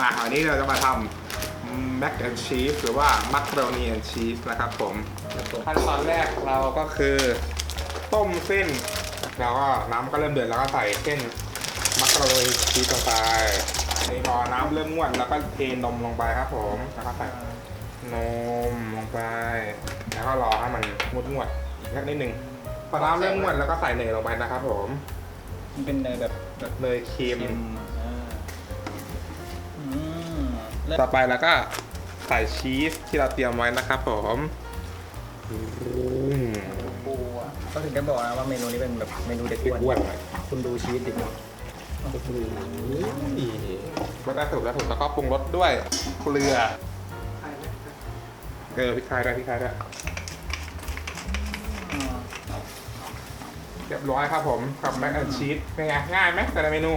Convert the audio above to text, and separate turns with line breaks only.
มาวันนี้เราจะมาทำแม c แอนชีสหรือว่ามักโรนีแอนชีสนะครับผมขั้นตอนแรกเราก็คือต้มเส้น แล้วก็น้ำก็เริ่มเดือดแล้วก็ใส่เส้นมักโรนีชีสลงไปนี่พอน้ำเริ่มงวดแล้วก็เทนมลงไปครับผมแล้วก็ใส่นมลงไป แล้วก็รอให้มันงวดงวดๆอีกสักนิดหนึ่งพอน้ำเริ่มงวดแล้วก็ใส่เนยลงไปนะครับผม
มันเป็นเนยแบบแบบ
เนยเค็ม ต่อไปแล้วก็ใส่ชีสที่เราเตรียมไว้นะครับผมอืม
ปูอะก็ถึงได้บอกนะว่าเมนูนี้เป็นแบบเมนูเด็กอ้วน
อ้วนหน่อย
คุณดูชีวิตดิ
รสได้ถูกแล้วถูกแล้วก็ปรุงรสด้วยเกลือเออพริกไทยด้วยพริกไทยด้วย
อ่า
เรียบร้อยครับผมกับแมคแอนชีสเป็นไงง่ายไหมแต่ละเมนู